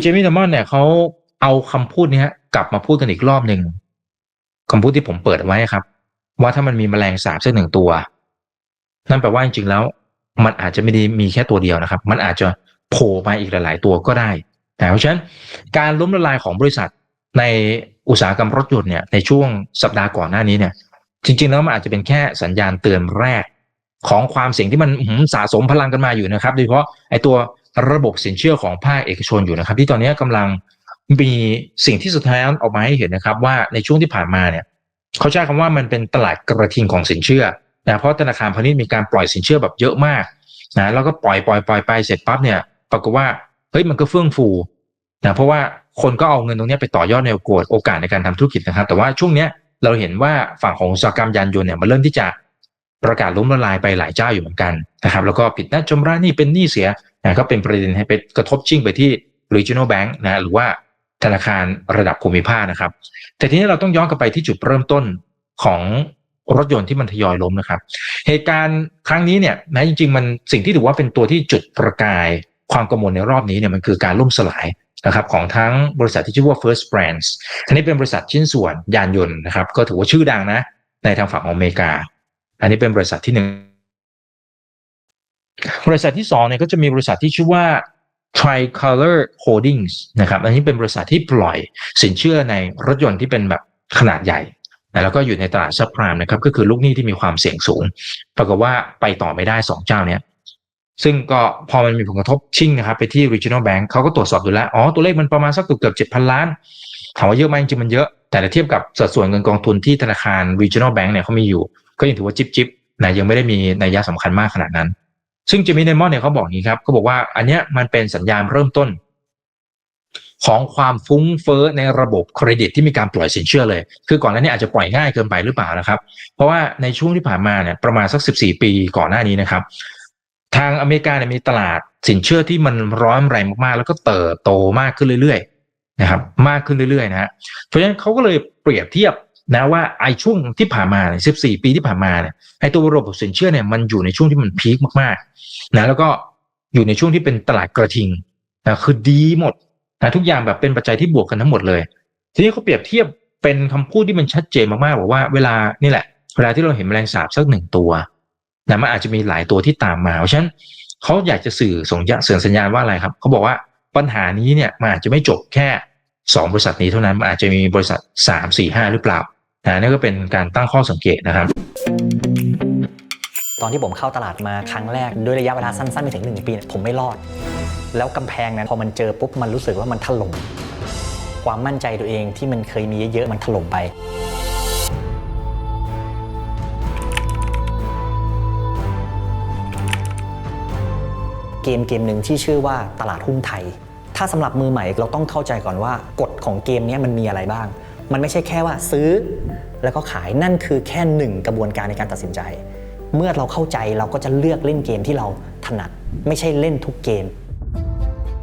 เจมี่ดัมมอนเนี่ยเขาเอาคำพูดเนี้ย กลับมาพูดกันอีกรอบหนึ่งคำพูดที่ผมเปิดไว้ครับ ว่าถ้ามันมีแมลงสาบสักหนึ่งตัว นั่นแปลว่าจริงๆแล้ว มันอาจจะไม่ได้มีแค่ตัวเดียวนะครับ มันอาจจะโผล่มาอีกหลาย ๆ ตัวก็ได้นะเพราะฉะนั้นการล้มละลายของบริษัทในอุตสาหกรรมรถยนต์เนี่ยในช่วงสัปดาห์ก่อนหน้านี้เนี่ย จริง ๆ แล้วมันอาจจะเป็นแค่สัญญาณเตือนแรกของความเสี่ยงที่มันสะสมพลังกันมาอยู่นะครับ โดยเฉพาะไอ้ตัว ระบบสินเชื่อของภาคเอกชนอยู่นะครับ ที่ตอนนี้กำลังมีสิ่งที่สุดท้ายออกมาให้เห็นนะครับ ว่าในช่วงที่ผ่านมาเนี่ยเขาใช้คำว่ามันเป็นตลาดกระทิงของสินเชื่อนะเพราะธนาคารพาณิชย์มีการปล่อยสินเชื่อแบบเยอะมากนะแล้วก็ปล่อยปล่อยปล่อยไปเสร็จปั๊บเนี่ยปรากฏว่าเฮ้ยมันก็เฟื่องฟูนะเพราะว่าคนก็เอาเงินตรงนี้ไปต่อยอดในโอกาสโอกาสในการทำธุรกิจนะครับ แต่ว่าช่วงเนี้ยเราเห็นว่าฝั่งของอุตสาหกรรมยานยนต์เนี่ยมันเริ่มที่จะประกาศล้มละลายไปหลายเจ้าอยู่เหมือนกันนะครับ แล้วก็ผิดนัดชำระหนี้เป็นหนี้เสีย นะก็เป็นประเด็นให้ไปกระทบชิ่งไปที่ regional bank นะหรือว่าธนาคารระดับภูมิภาคนะครับ แต่ทีนี้เราต้องย้อนกลับไปที่จุดเริ่มต้นของรถยนต์ที่มันทยอยล้มนะครับ เหตุการณ์ครั้งนี้เนี่ยนะจริงๆ มันสิ่งที่ถือว่าเป็นตัวที่จุดประกายความกังวลในรอบนี้เนี่ยมันคือการล่มสลายนะครับของทั้งบริษัทที่ชื่อว่า First Brands อันนี้เป็นบริษัทชิ้นส่วนยานยนต์นะครับ ก็ถือว่าชื่อดังนะ ในทางฝั่งของอเมริกา อันนี้เป็นบริษัทที่หนึ่ง บริษัทที่สองเนี่ยก็จะมีบริษัทที่ชื่อว่า Tricolor Holdings นะครับอันนี้เป็นบริษัทที่ปล่อยสินเชื่อในรถยนต์ที่เป็นแบบขนาดใหญ่แล้วก็อยู่ในตลาดซับไพรม์นะครับก็คือลูกหนี้ที่มีความเสี่ยงสูง ปรากฏว่าไปต่อไม่ได้สองเจ้าเนี้ยซึ่งก็พอมันมีผลกระทบชิ่งนะครับ ไปที่ regional bank เขาก็ตรวจสอบดูแล้ว อ๋อ ตัวเลขมันประมาณสักเกือบเกือบเจ็ดพันล้าน ถามว่าเยอะไหมจริงมันเยอะ แต่ถ้าเทียบกับสัดส่วนเงินกองทุนที่ธนาคาร regional bank เนี่ยเขามีอยู่ ก็ยังถือว่าจิบจิบนะยังไม่ได้มีนัยยะสำคัญมากขนาดนั้น ซึ่งเจมี่เดมอนเนี่ยเขาบอกอย่างนี้ครับเขาบอกว่าอันเนี้ยมันเป็นสัญญาณเริ่มต้น ของความฟุ้งเฟ้อในระบบเครดิตที่มีการปล่อยสินเชื่อเลย คือก่อนหน้านี้อาจจะปล่อยง่ายเกินไปหรือเปล่านะครับ เพราะว่าในช่วงที่ผ่านมาเนี่ยประมาณสัก 14 ปีก่อนหน้านี้นะครับ ทางอเมริกาเนี่ยมีตลาดสินเชื่อที่มันร้อนแรงมากๆ แล้วก็เติบโตมากขึ้นเรื่อยๆนะครับมากขึ้นเรื่อยๆนะฮะเพราะฉะนั้นเขาก็เลยเปรียบเทียบ นะว่าไอ้ช่วงที่ผ่านมาเนี่ย14ปีที่ผ่านมาเนี่ยไอ้ตัวระบบสินเชื่อเนี่ยมันอยู่ในช่วงที่มันพีคมากๆนะแล้วก็อยู่ในช่วงที่เป็นตลาดกระทิงนะคือดีหมดนะทุกอย่างแบบเป็นปัจจัยที่บวกกันทั้งหมดเลย ทีนี้เขาเปรียบเทียบเป็นคำพูดที่มันชัดเจนมากๆบอกว่าเวลานี่แหละ เวลาที่เราเห็นแมลงสาบสักหนึ่งตัวนะมันอาจจะมีหลายตัวที่ตามมาเพราะฉะนั้นเขาอยากจะสื่อส่งยะสื่อสัญญาณว่าอะไรครับเขาบอกว่าปัญหานี้เนี่ยมันอาจจะไม่จบแค่สองบริษัทนี้เท่านั้นมันอาจจะมีบริษัทสามสี่ห้าหรือเปล่า นะนี่ก็เป็นการตั้งข้อสังเกตนะครับ ตอนที่ผมเข้าตลาดมาครั้งแรกด้วยระยะเวลาสั้นๆไม่ถึง1ปีเนี่ยผมไม่รอด แล้วกำแพงนั้นพอมันเจอปุ๊บมันรู้สึกว่ามันถล่มความมั่นใจตัวเองที่มันเคยมีเยอะๆมันถล่มไปเกมเกมหนึ่งที่ชื่อว่าตลาดหุ้นไทย ถ้าสำหรับมือใหม่เราต้องเข้าใจก่อนว่ากฎของเกมนี้มันมีอะไรบ้าง มันไม่ใช่แค่ว่าซื้อ แล้วก็ขายนั่นคือแค่หนึ่งกระบวนการในการตัดสินใจ เมื่อเราเข้าใจเราก็จะเลือกเล่นเกมที่เราถนัด ไม่ใช่เล่นทุกเกม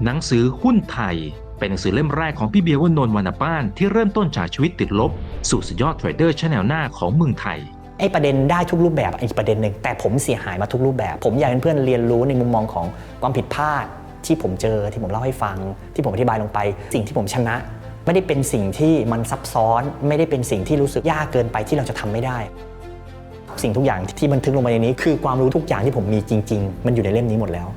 หนังสือหุ้นไทย เป็นหนังสือเล่มแรกของพี่เบียร์วานนท์วรรณป้านที่เริ่มต้นจากชีวิตติดลบ สู่สุดยอดเทรดเดอร์ชั้นแนวหน้าของเมืองไทยไอ้ประเด็นได้ทุกรูปแบบอีกประเด็นหนึ่งแต่ผมเสียหายมาทุกรูปแบบ ผมอยากให้เพื่อนเรียนรู้ในมุมมองของความผิดพลาดที่ผมเจอที่ผมเล่าให้ฟัง ที่ผมอธิบายลงไป สิ่งที่ผมชนะ ไม่ได้เป็นสิ่งที่มันซับซ้อน ไม่ได้เป็นสิ่งที่รู้สึกยากเกินไปที่เราจะทำไม่ได้ สิ่งทุกอย่างที่บันทึกลงไปในนี้ คือความรู้ทุกอย่างที่ผมมีจริง ๆ มันอยู่ในเล่มนี้หมดแล้ว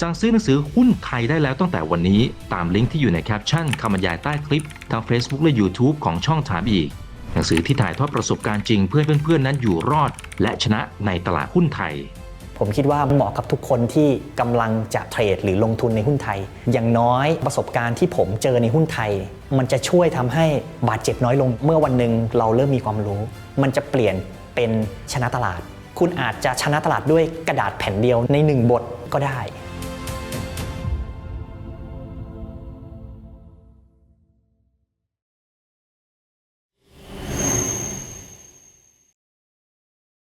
สั่งซื้อหนังสือหุ้นไทยได้แล้วตั้งแต่วันนี้ตามลิงก์ที่อยู่ในแคปชั่นคำบรรยายใต้คลิปทาง Facebook และ YouTube ของช่องถามอีก หนังสือที่ถ่ายทอดประสบการณ์จริงเพื่อให้เพื่อนๆนั้นอยู่รอด และชนะในตลาดหุ้นไทย ผมคิดว่าเหมาะกับทุกคนที่กำลังจะเทรดหรือลงทุนในหุ้นไทย อย่างน้อยประสบการณ์ที่ผมเจอในหุ้นไทย มันจะช่วยทำให้บาดเจ็บน้อยลง เมื่อวันหนึ่งเราเริ่มมีความรู้ มันจะเปลี่ยนเป็นชนะตลาด คุณอาจจะชนะตลาดด้วยกระดาษแผ่นเดียวในหนึ่งบทก็ได้